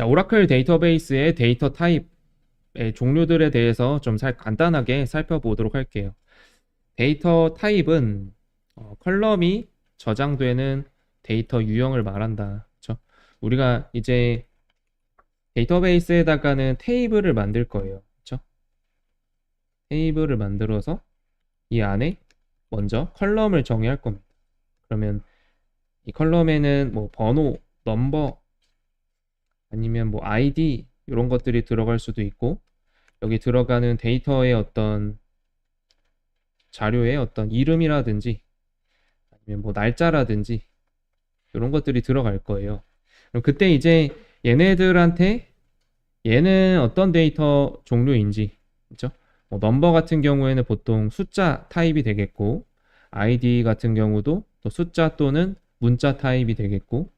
자, 오라클 데이터베이스의 데이터 타입의 종류들에 대해서 좀 살, 간단하게 살펴보도록 할게요. 데이터 타입은 어, 컬럼이 저장되는 데이터 유형을 말한다. 그쵸? 우리가 이제 데이터베이스에다가는 테이블을 만들 거예요. 그쵸? 테이블을 만들어서 이 안에 먼저 컬럼을 정의할 겁니다. 그러면 이 컬럼에는 뭐 번호, 넘버, 아니면 뭐 아이디 이런 것들이 들어갈 수도 있고 여기 들어가는 데이터의 어떤 자료의 어떤 이름이라든지 아니면 뭐 날짜라든지 이런 것들이 들어갈 거예요. 그럼 그때 이제 얘네들한테 얘는 어떤 데이터 종류인지 그렇죠? 뭐 넘버 같은 경우에는 보통 숫자 타입이 되겠고 아이디 같은 경우도 또 숫자 또는 문자 타입이 되겠고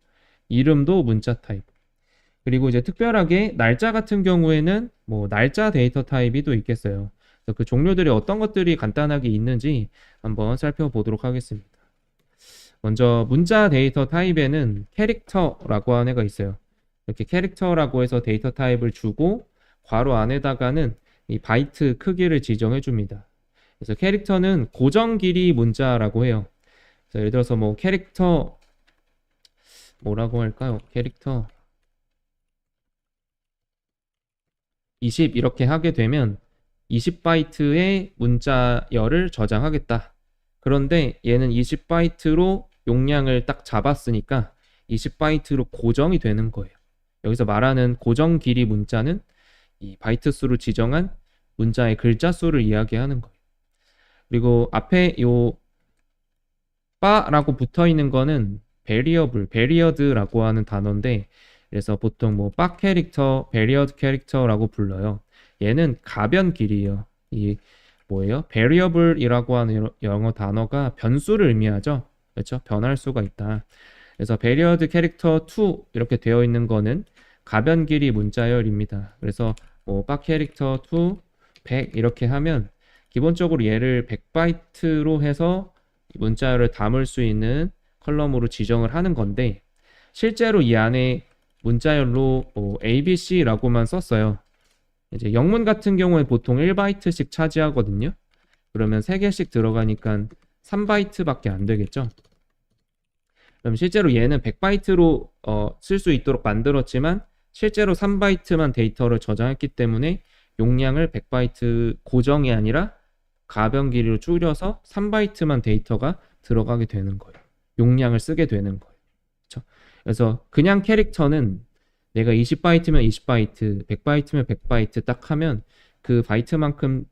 이름도 문자 타입 그리고 이제 특별하게 날짜 같은 경우에는 뭐 날짜 데이터 타입이 또 있겠어요. 그 종류들이 어떤 것들이 간단하게 있는지 한번 살펴보도록 하겠습니다. 먼저 문자 데이터 타입에는 캐릭터라고 하는 애가 있어요. 이렇게 캐릭터라고 해서 데이터 타입을 주고 괄호 안에다가는 이 바이트 크기를 지정해 줍니다. 그래서 캐릭터는 고정 길이 문자라고 해요. 그래서 예를 들어서 뭐 캐릭터 뭐라고 할까요? 캐릭터 20 이렇게 하게 되면 20바이트의 문자열을 저장하겠다. 그런데 얘는 20바이트로 용량을 딱 잡았으니까 20바이트로 고정이 되는 거예요. 여기서 말하는 고정 길이 문자는 이 바이트 수를 지정한 문자의 글자 수를 이야기하는 거예요. 그리고 앞에 요 바라고 붙어 있는 거는 베리어블, 베리어드라고 하는 단어인데 그래서 보통 뭐바 캐릭터, 베리어드 캐릭터라고 불러요. 얘는 가변 길이에요. 이 뭐예요? variable이라고 하는 영어 단어가 변수를 의미하죠. 그렇죠? 변할 수가 있다. 그래서 varied 캐릭터 2 이렇게 되어 있는 거는 가변 길이 문자열입니다. 그래서 뭐바 캐릭터 2 100 이렇게 하면 기본적으로 얘를 100바이트로 해서 문자열을 담을 수 있는 컬럼으로 지정을 하는 건데 실제로 이 안에 문자열로 뭐 ABC라고만 썼어요. 이제 영문 같은 경우에 보통 1바이트씩 차지하거든요. 그러면 3개씩 들어가니까 3바이트밖에 안 되겠죠. 그럼 실제로 얘는 100바이트로 어, 쓸 수 있도록 만들었지만 실제로 3바이트만 데이터를 저장했기 때문에 용량을 100바이트 고정이 아니라 가변 길이로 줄여서 3바이트만 데이터가 들어가게 되는 거예요. 용량을 쓰게 되는 거예요. 그렇죠? 그래서 그냥 캐릭터는 내가 20바이트면 20바이트, 100바이트면 100바이트 딱 하면 그 바이트만큼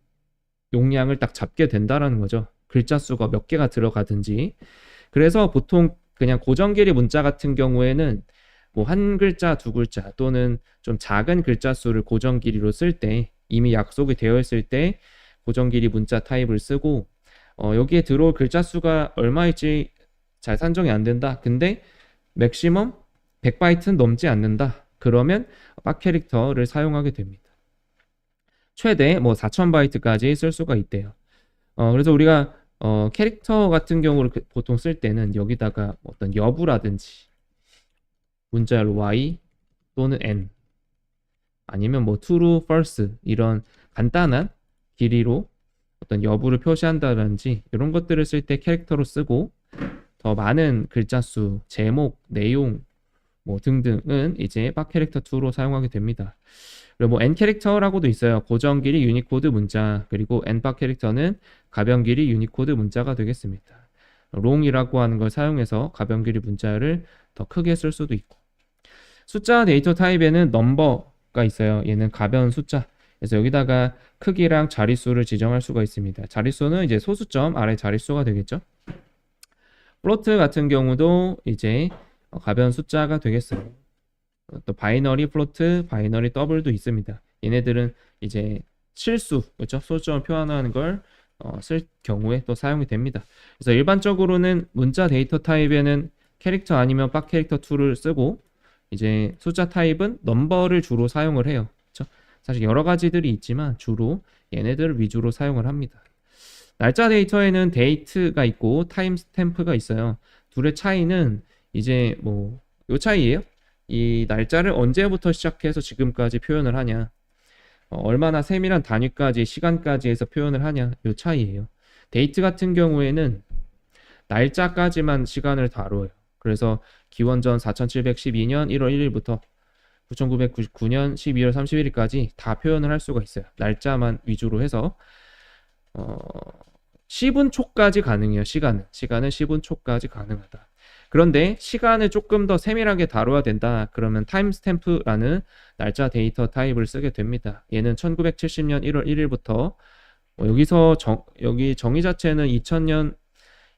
용량을 딱 잡게 된다라는 거죠. 글자 수가 몇 개가 들어가든지. 그래서 보통 그냥 고정 길이 문자 같은 경우에는 뭐 한 글자, 두 글자 또는 좀 작은 글자 수를 고정 길이로 쓸 때 이미 약속이 되어 있을 때 고정 길이 문자 타입을 쓰고 어, 여기에 들어올 글자 수가 얼마일지 잘 산정이 안 된다. 근데 맥시멈 100바이트는 넘지 않는다. 그러면 박 캐릭터를 사용하게 됩니다. 최대 뭐 4000바이트까지 쓸 수가 있대요. 어, 그래서 우리가 어, 캐릭터 같은 경우를 그- 보통 쓸 때는 여기다가 어떤 여부라든지 문자열 y 또는 n 아니면 뭐 true, false 이런 간단한 길이로 어떤 여부를 표시한다든지 이런 것들을 쓸 때 캐릭터로 쓰고 더 많은 글자 수, 제목, 내용 뭐 등등은 이제 박 캐릭터 2로 사용하게 됩니다. 그리고 뭐 n 캐릭터라고도 있어요. 고정 길이 유니코드 문자 그리고 n 박 캐릭터는 가변 길이 유니코드 문자가 되겠습니다. 롱이라고 하는 걸 사용해서 가변 길이 문자를 더 크게 쓸 수도 있고 숫자 데이터 타입에는 넘버가 있어요. 얘는 가변 숫자. 그래서 여기다가 크기랑 자릿수를 지정할 수가 있습니다. 자릿수는 이제 소수점 아래 자릿수가 되겠죠. 플로트 같은 경우도 이제 어, 가변 숫자가 되겠어요. 어, 또 바이너리 플로트, 바이너리 더블도 있습니다. 얘네들은 이제 실수, 그렇죠? 소수점을 표현하는 걸 어, 쓸 경우에 또 사용이 됩니다. 그래서 일반적으로는 문자 데이터 타입에는 캐릭터 아니면 박 캐릭터 2를 쓰고 이제 숫자 타입은 넘버를 주로 사용을 해요. 그렇죠? 사실 여러 가지들이 있지만 주로 얘네들을 위주로 사용을 합니다. 날짜 데이터에는 데이트가 있고 타임 스탬프가 있어요. 둘의 차이는 이제 뭐 요 차이예요. 이 날짜를 언제부터 시작해서 지금까지 표현을 하냐. 어, 얼마나 세밀한 단위까지 시간까지 해서 표현을 하냐. 요 차이예요. 데이트 같은 경우에는 날짜까지만 시간을 다뤄요. 그래서 기원전 4712년 1월 1일부터 9999년 12월 31일까지 다 표현을 할 수가 있어요. 날짜만 위주로 해서 어, 10분 초까지 가능해요. 시간은 시간은 10분 초까지 가능하다. 그런데 시간을 조금 더 세밀하게 다뤄야 된다. 그러면 타임스탬프라는 날짜 데이터 타입을 쓰게 됩니다. 얘는 1970년 1월 1일부터 뭐 여기서 정, 여기 정의 자체는 2000년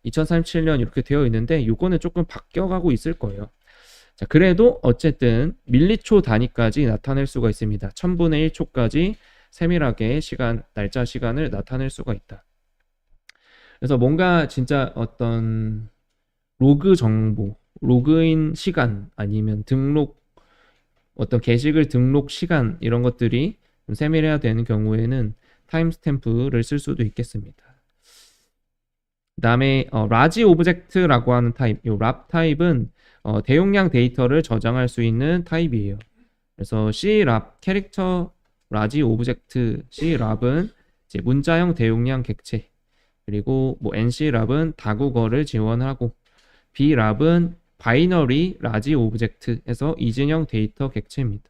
2037년 이렇게 되어 있는데 요거는 조금 바뀌어가고 있을 거예요. 자, 그래도 어쨌든 밀리초 단위까지 나타낼 수가 있습니다. 1000분의 1초까지 세밀하게 시간, 날짜 시간을 나타낼 수가 있다. 그래서 뭔가 진짜 어떤 로그 정보, 로그인 시간 아니면 등록 어떤 게시글 등록 시간 이런 것들이 좀 세밀해야 되는 경우에는 타임스탬프를 쓸 수도 있겠습니다. 그다음에 어, 라지 오브젝트라고 하는 타입, 요랍 타입은 어, 대용량 데이터를 저장할 수 있는 타입이에요. 그래서 C랍 캐릭터 라지 오브젝트 C랍은 문자형 대용량 객체 그리고 뭐 NC랍은 다국어를 지원하고 B랍은 바이너리 라지 오브젝트에서 이진형 데이터 객체입니다.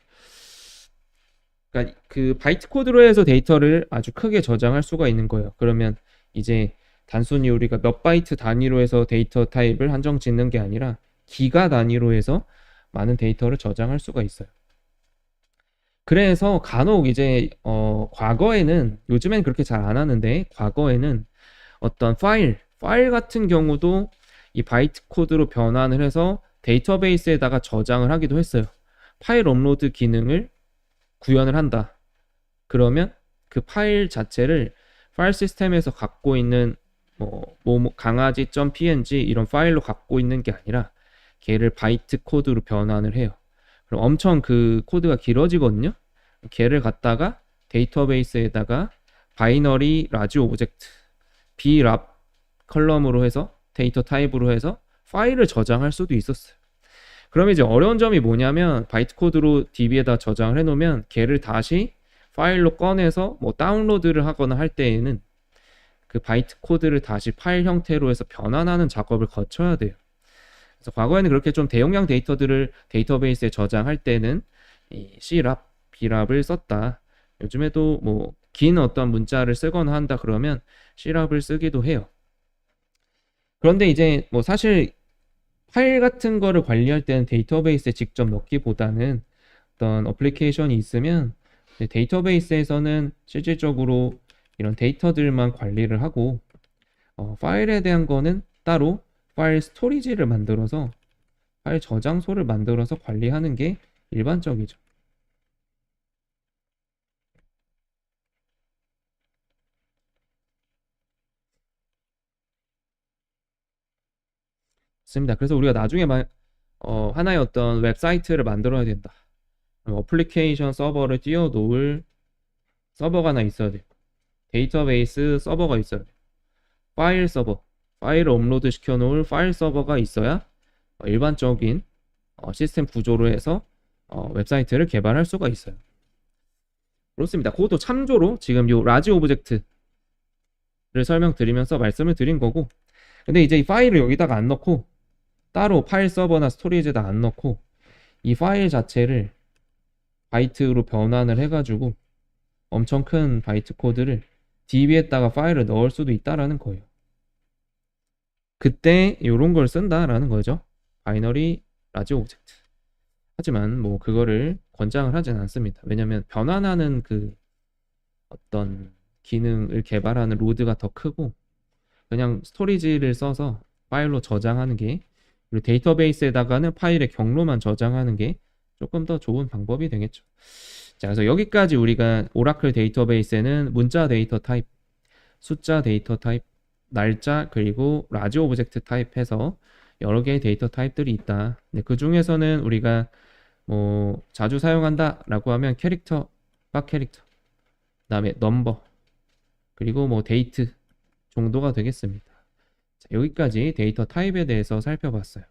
그러니까 그 바이트 코드로 해서 데이터를 아주 크게 저장할 수가 있는 거예요. 그러면 이제 단순히 우리가 몇 바이트 단위로 해서 데이터 타입을 한정 짓는 게 아니라 기가 단위로 해서 많은 데이터를 저장할 수가 있어요. 그래서 간혹 이제 어 과거에는 요즘엔 그렇게 잘 안 하는데 과거에는 어떤 파일 파일 같은 경우도 이 바이트 코드로 변환을 해서 데이터베이스에다가 저장을 하기도 했어요. 파일 업로드 기능을 구현을 한다. 그러면 그 파일 자체를 파일 시스템에서 갖고 있는 뭐, 뭐, 뭐 강아지.png 이런 파일로 갖고 있는 게 아니라 걔를 바이트 코드로 변환을 해요. 그럼 엄청 그 코드가 길어지거든요. 걔를 갖다가 데이터베이스에다가 바이너리 라지 오브젝트 B랍 컬럼으로 해서 데이터 타입으로 해서 파일을 저장할 수도 있었어요. 그러면 이제 어려운 점이 뭐냐면 바이트 코드로 DB에다 저장을 해놓으면 걔를 다시 파일로 꺼내서 뭐 다운로드를 하거나 할 때에는 그 바이트 코드를 다시 파일 형태로 해서 변환하는 작업을 거쳐야 돼요. 그래서 과거에는 그렇게 좀 대용량 데이터들을 데이터베이스에 저장할 때는 이 C랍, B랍을 썼다. 요즘에도 뭐 긴 어떤 문자를 쓰거나 한다 그러면 C랍을 쓰기도 해요. 그런데 이제 뭐 사실 파일 같은 거를 관리할 때는 데이터베이스에 직접 넣기보다는 어떤 어플리케이션이 있으면 데이터베이스에서는 실질적으로 이런 데이터들만 관리를 하고 어, 파일에 대한 거는 따로 파일 스토리지를 만들어서 파일 저장소를 만들어서 관리하는 게 일반적이죠. 맞습니다. 그래서 우리가 나중에 마, 어, 하나의 어떤 웹사이트를 만들어야 된다. 어플리케이션 서버를 띄워놓을 서버가 하나 있어야 돼요. 데이터베이스 서버가 있어야 돼요. 파일 서버, 파일을 업로드 시켜놓을 파일 서버가 있어야 어, 일반적인 어, 시스템 구조로 해서 어, 웹사이트를 개발할 수가 있어요. 그렇습니다. 그것도 참조로 지금 요 라지 오브젝트를 설명드리면서 말씀을 드린 거고 근데 이제 이 파일을 여기다가 안 넣고 따로 파일 서버나 스토리지에다 안 넣고 이 파일 자체를 바이트로 변환을 해가지고 엄청 큰 바이트 코드를 DB에다가 파일을 넣을 수도 있다라는 거예요. 그때 이런 걸 쓴다라는 거죠. 바이너리 라지 오브젝트. 하지만 뭐 그거를 권장을 하진 않습니다. 왜냐면 변환하는 그 어떤 기능을 개발하는 로드가 더 크고 그냥 스토리지를 써서 파일로 저장하는 게 그리고 데이터베이스에다가는 파일의 경로만 저장하는 게 조금 더 좋은 방법이 되겠죠. 자, 그래서 여기까지 우리가 오라클 데이터베이스에는 문자 데이터 타입, 숫자 데이터 타입, 날짜 그리고 라지 오브젝트 타입 해서 여러 개의 데이터 타입들이 있다. 그 중에서는 우리가 뭐 자주 사용한다 라고 하면 캐릭터, 박 캐릭터, 그 다음에 넘버, 그리고 뭐 데이트 정도가 되겠습니다. 자, 여기까지 데이터 타입에 대해서 살펴봤어요.